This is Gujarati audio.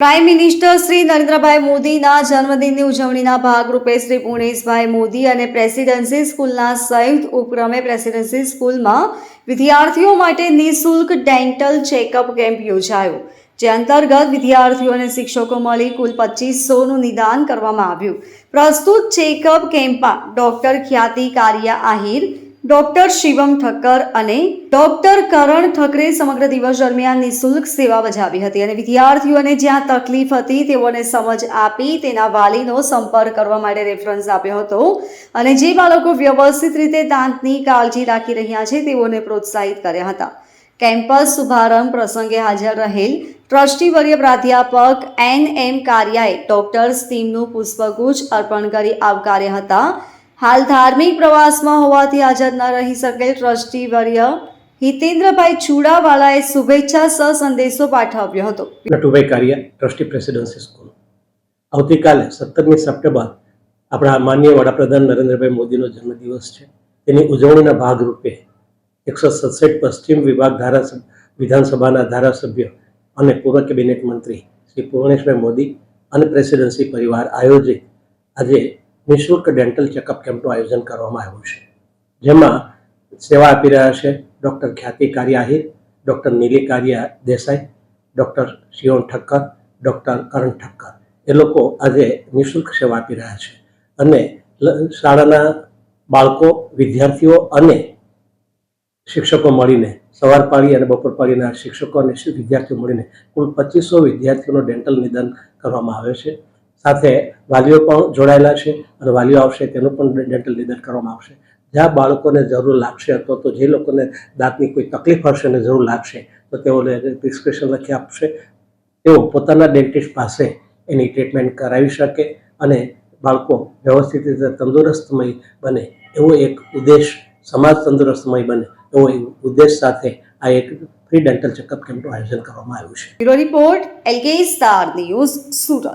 પ્રાઇમ મિનિસ્ટર શ્રી નરેન્દ્રભાઈ મોદીના જન્મદિનની ઉજવણીના ભાગરૂપે શ્રી પુણેશભાઈ મોદી અને પ્રેસિડેન્સી સ્કૂલના સંયુક્ત ઉપક્રમે પ્રેસિડેન્સી સ્કૂલમાં વિદ્યાર્થીઓ માટે નિઃશુલ્ક ડેન્ટલ ચેકઅપ કેમ્પ યોજાયો, જે અંતર્ગત વિદ્યાર્થીઓ અને શિક્ષકો મળી કુલ પચીસોનું નિદાન કરવામાં આવ્યું. પ્રસ્તુત ચેકઅપ કેમ્પમાં ડોક્ટર ખ્યાતિ કારિયા આહિર ડોક્ટર શિવમ ઠક્કર અને ડોક્ટર કરણ ઠકરે સમગ્ર દિવસ દરમિયાન નિઃશુલ્ક સેવા બજાવી હતી અને વિદ્યાર્થીઓને જ્યાં તકલીફ હતી તેઓને સમજ આપી તેના વાલીનો સંપર્ક કરવા માટે રેફરન્સ આપ્યો હતો. અને જે બાળકો વ્યવસ્થિત રીતે દાંતની કાળજી રાખી રહ્યા છે તેઓને પ્રોત્સાહિત કર્યા હતા. કેમ્પસ શુભારંભ પ્રસંગે હાજર રહેલ ટ્રસ્ટી વર્ય પ્રાધ્યાપક એન એમ કારિયાએ ડોક્ટર્સ ટીમનું પુષ્પગુચ્છ અર્પણ કરી આવકાર્યા હતા. હાલ ધાર્મિક પ્રવાસમાં હોવાથી હાજર ન રહી શકેલ ટ્રસ્ટી વર્ય હિતેન્દ્રભાઈ ચુડાવાલાએ શુભેચ્છા સહ સંદેશો પાઠવ્યો હતો. Natubhai Kariya, trustee presidency school. આવતીકાલે સત્તરમી સપ્ટેમ્બર આપણા માન્ય વડાપ્રધાન નરેન્દ્રભાઈ મોદીનો જન્મદિવસ છે. તેની ઉજવણીના ભાગરૂપે એકસો સડસઠ પશ્ચિમ વિભાગ ધારાસભ્ય, વિધાનસભાના ધારાસભ્ય અને પૂર્વ કેબિનેટ મંત્રી શ્રી પૂર્ણેશભાઈ મોદી અને પ્રેસિડેન્સી પરિવાર આયોજિત આજે નિઃશુલ્ક ડેન્ટલ ચેકઅપ કેમ્પનું આયોજન કરવામાં આવ્યું છે. જેમાં સેવા આપી રહ્યા છે doctor Khyati Kariya doctor Nili Kariya Desai, doctor Shivam Thakkar, doctor Karan Thakkar. એ લોકો આજે નિઃશુલ્ક સેવા આપી રહ્યા છે. અને શાળાના બાળકો, વિદ્યાર્થીઓ અને શિક્ષકો મળીને, સવાર પાળી અને બપોર પાળીના શિક્ષકો અને વિદ્યાર્થીઓ મળીને કુલ પચીસો વિદ્યાર્થીઓનું ડેન્ટલ નિદાન કરવામાં આવે છે. સાથે વાલીઓ પણ જોડાયેલા છે અને વાલીઓ આવશે તેનું પણ ડેન્ટલ નિદાન કરવામાં આવશે. જ્યાં બાળકોને જરૂર લાગશે અથવા તો જે લોકોને દાંતની કોઈ તકલીફ હશે અને જરૂર લાગશે, તો તેઓને પ્રિસ્ક્રિપ્શન લખી આપશે. તેઓ પોતાના ડેન્ટિસ્ટ પાસે એની ટ્રીટમેન્ટ કરાવી શકે અને બાળકો વ્યવસ્થિત રીતે તંદુરસ્તમય બને. એવો એક ઉદ્દેશ સમાજ તંદુરસ્તમય બને. એવો ઉદ્દેશ સાથે આ એક ફ્રી ડેન્ટલ ચેકઅપ કેમ્પનું આયોજન કરવામાં આવ્યું છે. Bureau report, LK star news Surat.